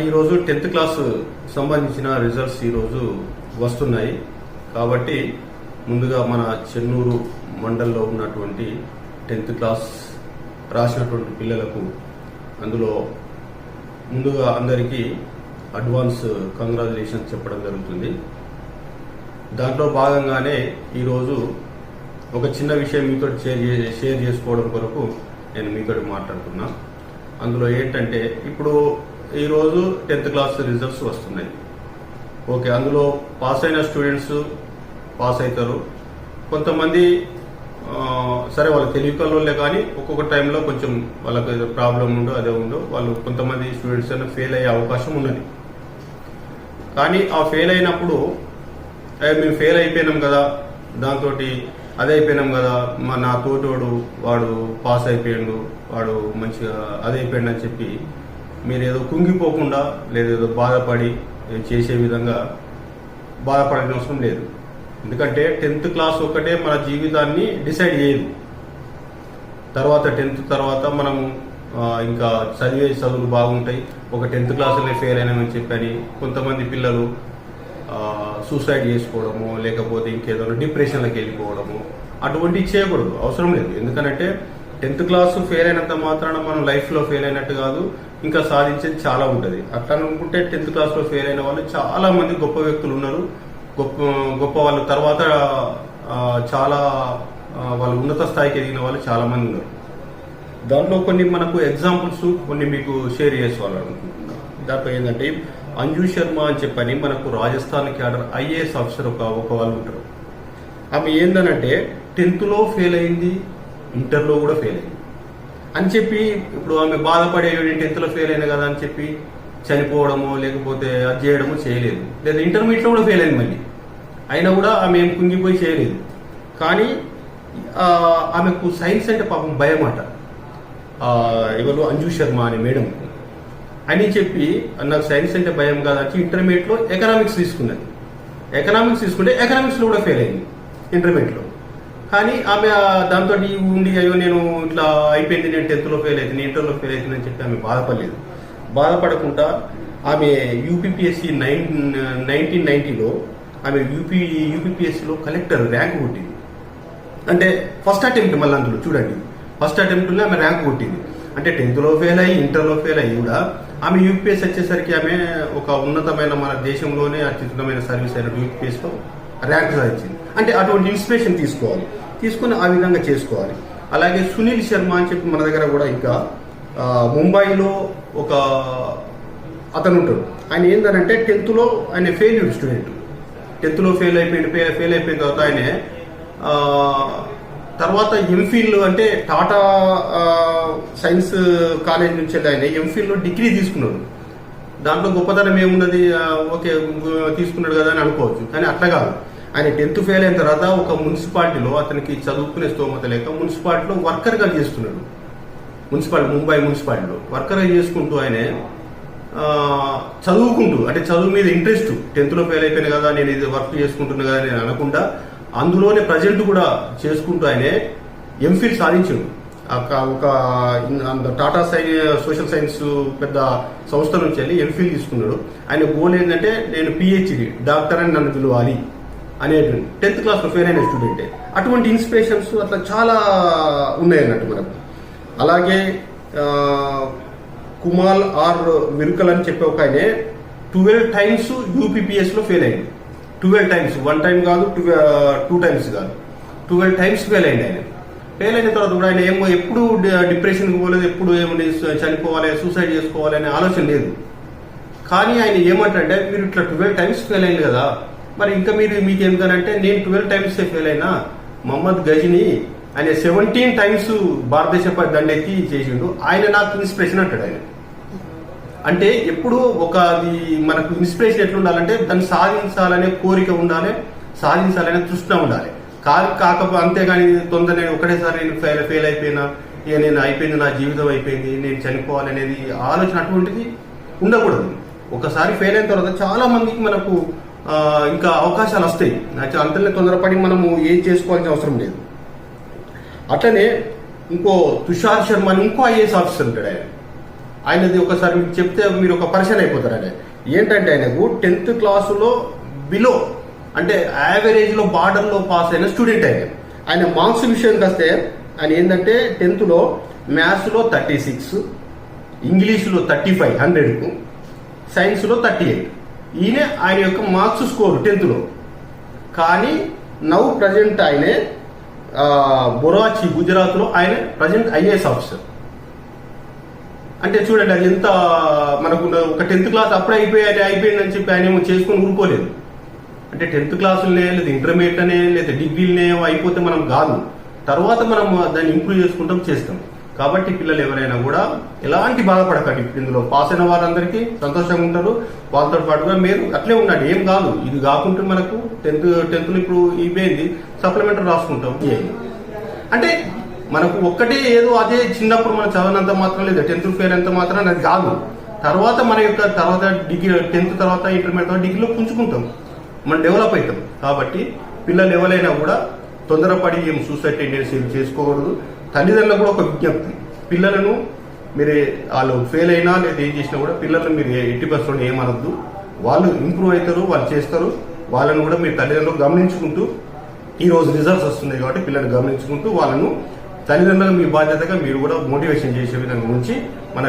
మనకి ఈరోజు tenth class సంబంధించిన రిజల్ట్స్ ఈరోజు వస్తున్నాయి. కాబట్టి ముందుగా మన చెన్నూరు మండల్లో ఉన్నటువంటి టెన్త్ క్లాస్ రాసినటువంటి పిల్లలకు అందులో ముందుగా అందరికీ అడ్వాన్స్ కంగ్రాచులేషన్స్ చెప్పడం జరుగుతుంది. దాంట్లో భాగంగానే ఈరోజు ఒక చిన్న విషయం మీతో షేర్ చే- షేర్ చేసుకోవడం కొరకు నేను మీతో మాట్లాడుతున్నా. అందులో ఏంటంటే ఇప్పుడు ఈరోజు టెన్త్ క్లాస్ రిజల్ట్స్ వస్తున్నాయి. ఓకే అందులో పాస్ అయిన స్టూడెంట్స్ పాస్ అవుతారు. కొంతమంది సరే వాళ్ళు తెలివికల్లోలే కానీ ఒక్కొక్క టైంలో కొంచెం వాళ్ళకి ఏదో ప్రాబ్లం ఉండో అదే ఉండో వాళ్ళు కొంతమంది స్టూడెంట్స్ అయినా ఫెయిల్ అయ్యే అవకాశం ఉన్నది. కానీ ఆ ఫెయిల్ అయినప్పుడు మేము ఫెయిల్ అయిపోయినాం కదా దాంతో అదే అయిపోయినాం కదా మా నా తోటోడు వాడు పాస్ అయిపోయాడు వాడు మంచిగా అదే అయిపోయాడు అని చెప్పి మీరు ఏదో కుంగిపోకుండా లేదా ఏదో బాధపడి చేసే విధంగా బాధపడాల్సిన అవసరం లేదు. ఎందుకంటే టెన్త్ క్లాస్ ఒక్కటే మన జీవితాన్ని డిసైడ్ చేయదు. తర్వాత టెన్త్ తర్వాత మనం ఇంకా చదివే చదువులు బాగుంటాయి. ఒక టెన్త్ క్లాసులే ఫెయిల్ అయినామని చెప్పని కొంతమంది పిల్లలు సూసైడ్ చేసుకోవడము లేకపోతే ఇంకేదో డిప్రెషన్లకు వెళ్ళిపోవడము అటువంటివి చేయకూడదు. అవసరం లేదు. ఎందుకంటే టెన్త్ క్లాస్ ఫెయిల్ అయినంత మాత్రాన మనం లైఫ్లో ఫెయిల్ అయినట్టు కాదు ఇంకా సాధించేది చాలా ఉంటుంది. అట్లా అనుకుంటే టెన్త్ క్లాస్లో ఫెయిల్ అయిన వాళ్ళు చాలా మంది గొప్ప వ్యక్తులు ఉన్నారు. గొప్ప గొప్ప వాళ్ళు తర్వాత చాలా వాళ్ళు ఉన్నత స్థాయికి ఎదిగిన వాళ్ళు చాలా మంది ఉన్నారు. దాంట్లో కొన్ని మనకు ఎగ్జాంపుల్స్ కొన్ని మీకు షేర్ చేసుకోవాలనుకుంటున్నాను. దాంట్లో ఏంటంటే అంజు శర్మ అని చెప్పని మనకు రాజస్థాన్ క్యాడర్ ఐఏఎస్ ఆఫీసర్ ఒక ఒక వాళ్ళు ఉంటారు. ఆమె ఏందనంటే టెన్త్లో ఫెయిల్ అయింది ఇంటర్లో కూడా ఫెయిల్ అయింది. అని చెప్పి ఇప్పుడు ఆమె బాధపడే నేను టెన్త్లో ఫెయిల్ అయినా కదా అని చెప్పి చనిపోవడమో లేకపోతే అది చేయడము చేయలేదు. లేదా ఇంటర్మీడియట్లో కూడా ఫెయిల్ అయింది మళ్ళీ. అయినా కూడా ఆమె ఏం కుంగిపోయి చేయలేదు. కానీ ఆమెకు సైన్స్ అంటే పాపం భయం అట. ఎవరు? అంజు శర్మ అనే మేడం అని చెప్పి నాకు సైన్స్ అంటే భయం కాదని ఇంటర్మీడియట్లో ఎకనామిక్స్ తీసుకున్నది. ఎకనామిక్స్ తీసుకుంటే ఎకనామిక్స్లో కూడా ఫెయిల్ అయింది. ఇంటర్మీడియట్లో కానీ ఆమె దాంతో ఉండి అయ్యో నేను ఇట్లా అయిపోయింది నేను టెన్త్లో ఫెయిల్ అవుతుంది ఇంటర్లో ఫెయిల్ అవుతుంది అని చెప్పి ఆమె బాధపడలేదు. బాధపడకుండా ఆమె యూపీపీఎస్సీ నైన్ నైన్టీన్ నైన్టీలో ఆమె యూపీ యూపీపీఎస్సీలో కలెక్టర్ ర్యాంక్ కొట్టింది. అంటే ఫస్ట్ అటెంప్ట్ మళ్ళీ అందులో చూడండి. ఫస్ట్ అటెంప్ట్లో ఆమె ర్యాంక్ కొట్టింది. అంటే టెన్త్లో ఫెయిల్ అయ్యి ఇంటర్లో ఫెయిల్ అయ్యి కూడా ఆమె యూపీఎస్ వచ్చేసరికి ఆమె ఒక ఉన్నతమైన మన దేశంలోనే అత్యున్నతమైన సర్వీస్ అయిన యూపీఎస్లో ర్యాంక్ సాధించింది అంటే అటువంటి ఇన్స్పిరేషన్ తీసుకోవాలి. తీసుకుని ఆ విధంగా చేసుకోవాలి. అలాగే సునీల్ శర్మ అని చెప్పి మన దగ్గర కూడా ఇంకా ముంబైలో ఒక అతను ఉంటాడు. ఆయన ఏంటంటే టెన్త్లో ఆయన ఫెయిల్యూర్ స్టూడెంట్ టెన్త్లో ఫెయిల్ అయిపోయింది ఫెయిల్ ఫెయిల్ అయిపోయిన తర్వాత ఆయన తర్వాత ఎంఫిల్ అంటే టాటా సైన్స్ కాలేజ్ నుంచి ఆయన ఎంఫిల్లో డిగ్రీ తీసుకున్నాడు. దాంట్లో గొప్పతనం ఏమున్నది ఓకే తీసుకున్నాడు కదా అని అనుకోవచ్చు. కానీ అట్లా కాదు. ఆయన టెన్త్ ఫెయిల్ అయిన తర్వాత ఒక మున్సిపాలిటీలో అతనికి చదువుకునే స్తోమత లేక మున్సిపాలిటీలో వర్కర్గా చేస్తున్నాడు. మున్సిపాలిటీ ముంబై మున్సిపాలిటీలో వర్కర్గా చేసుకుంటూ ఆయన చదువుకుంటూ అంటే చదువు మీద ఇంట్రెస్ట్. టెన్త్లో ఫెయిల్ అయిపోయినా కదా నేను ఇది వర్క్ చేసుకుంటున్నా కదా నేను అనకుండా అందులోనే ప్రజెంట్ కూడా చేసుకుంటూ ఆయన ఎంఫిల్ సాధించాడు. ఒక- ఒక టాటా సై సోషల్ సైన్స్ పెద్ద సంస్థ నుంచి వెళ్ళి ఎంఫిల్ తీసుకున్నాడు. ఆయన గోల్ ఏంటంటే నేను పిహెచ్డి డాక్టర్ అని నన్ను పిలవాలి. అనేటువంటి టెన్త్ క్లాస్లో ఫెయిల్ అయిన స్టూడెంటే అటువంటి ఇన్స్పిరేషన్స్ అట్లా చాలా ఉన్నాయి అన్నట్టు మనకు అలాగే కుమాల్ ఆర్ విరుకల్ అని చెప్పే ఒక ఆయన ట్వెల్వ్ టైమ్స్ యూపీపీఎస్లో ఫెయిల్ అయింది. ట్వెల్వ్ టైమ్స్ వన్ టైం కాదు టూ టైమ్స్ కాదు. ట్వెల్వ్ టైమ్స్ ఫెయిల్ అయింది ఆయన ఫెయిల్ అయిన తర్వాత కూడా ఆయన ఏమో ఎప్పుడు డిప్రెషన్కి పోలేదు ఎప్పుడు ఏమని చనిపోవాలి సూసైడ్ చేసుకోవాలి అనే ఆలోచన లేదు. కానీ ఆయన ఏమంటే మీరు ఇట్లా ట్వెల్వ్ టైమ్స్ ఫెయిల్ అయింది కదా మరి ఇంకా మీరు మీకు ఏంటంటే నేను ట్వెల్వ్ టైమ్స్ ఫెయిల్ అయినా మహమ్మద్ గజని ఆయన సెవెంటీన్ టైమ్స్ భారతదేశపై దండెత్తి చేసిండు. ఆయన నాకు ఇన్స్పిరేషన్ అంటాడు ఆయన. అంటే ఎప్పుడు ఒక అది మనకు ఇన్స్పిరేషన్ ఎట్లా ఉండాలంటే దాన్ని సాధించాలనే కోరిక ఉండాలి సాధించాలనే తృష్ణ ఉండాలి. కాదు కాకపోతే అంతేగాని తొందర నేను ఒకటేసారి నేను ఫెయిల్ ఫెయిల్ అయిపోయినా ఇక నేను అయిపోయింది నా జీవితం అయిపోయింది నేను చనిపోవాలనేది ఆలోచన అటువంటిది ఉండకూడదు. ఒకసారి ఫెయిల్ అయిన తర్వాత చాలా మందికి మనకు ఇంకా అవకాశాలు వస్తాయి. నాకు అంతలో తొందరపడి మనము ఏం చేసుకోవాల్సిన అవసరం లేదు. అట్లనే ఇంకో తుషార్ శర్మ అని ఇంకో ఐఏఎస్ ఆఫీసర్ ఉంటాడు ఆయన. ఆయనది ఒకసారి మీకు చెప్తే మీరు ఒక పర్సన్ అయిపోతారు ఆయన. ఏంటంటే ఆయనకు టెన్త్ క్లాసులో బిలో అంటే యావరేజ్లో బార్డర్లో పాస్ అయిన స్టూడెంట్ ఆయన. ఆయన మార్క్స్ విషయానికి వస్తే ఆయన ఏంటంటే టెన్త్లో మ్యాథ్స్లో థర్టీ సిక్స్ ఇంగ్లీష్లో థర్టీ ఫైవ్ హండ్రెడ్కు సైన్స్లో థర్టీ ఎయిట్ ఈయన ఆయన యొక్క మార్క్స్ స్కోర్ టెన్త్లో కానీ నవ్ ప్రజెంట్ ఆయనే బొరాచి గుజరాత్లో ఆయన ప్రజెంట్ ఐఏఎస్ ఆఫీసర్. అంటే చూడండి అది ఎంత మనకు ఒక టెన్త్ క్లాస్ అప్పుడే అయిపోయాయి అయిపోయిందని చెప్పి ఆయన ఏమో చేసుకొని ఊరుకోలేదు. అంటే టెన్త్ క్లాసులనే లేదా ఇంటర్మీడియట్ అనే లేదా డిగ్రీలనే అయిపోతే మనం కాదు. తర్వాత మనం దాన్ని ఇంప్రూవ్ చేసుకుంటాం చేస్తాం. కాబట్టి పిల్లలు ఎవరైనా కూడా ఎలాంటి బాధపడకండి. ఇందులో పాస్ అయిన వారందరికీ సంతోషంగా ఉంటారు. వాళ్ళతో పాటుగా మీరు అట్లే ఉండండి. ఏం కాదు. ఇది కాకుంటే మనకు టెన్త్ టెన్త్ ఇప్పుడు ఇవ్వేది సప్లిమెంటరీ రాసుకుంటాం. ఏ? అంటే మనకు ఒక్కటే ఏదో అదే చిన్నప్పుడు మనం చదవనంత మాత్రం లేదు. టెన్త్ ఫెయిల్ అంత మాత్రం అది కాదు. తర్వాత మన యొక్క తర్వాత డిగ్రీ టెన్త్ తర్వాత ఇంటర్మీడియట్ తర్వాత డిగ్రీలో పుంజుకుంటాం. మనం డెవలప్ అవుతాం. కాబట్టి పిల్లలు ఎవరైనా కూడా తొందరపడి ఏం సూసైడ్ టెండెన్సీ చేసుకోకూడదు. తల్లిదండ్రులకు కూడా ఒక విజ్ఞప్తి. పిల్లలను మీరు వాళ్ళు ఫెయిల్ అయినా లేదా ఏం చేసినా కూడా పిల్లలను మీరు ఎట్టి బస్సులో ఏమనొద్దు. వాళ్ళు ఇంప్రూవ్ అవుతారు వాళ్ళు చేస్తారు. వాళ్ళని కూడా మీరు తల్లిదండ్రులు గమనించుకుంటూ ఈ రోజు రిజల్ట్స్ వస్తున్నాయి కాబట్టి పిల్లల్ని గమనించుకుంటూ వాళ్ళను తల్లిదండ్రులకు మీ బాధ్యతగా మీరు కూడా మోటివేషన్ చేసే విధంగా ఉంచి మన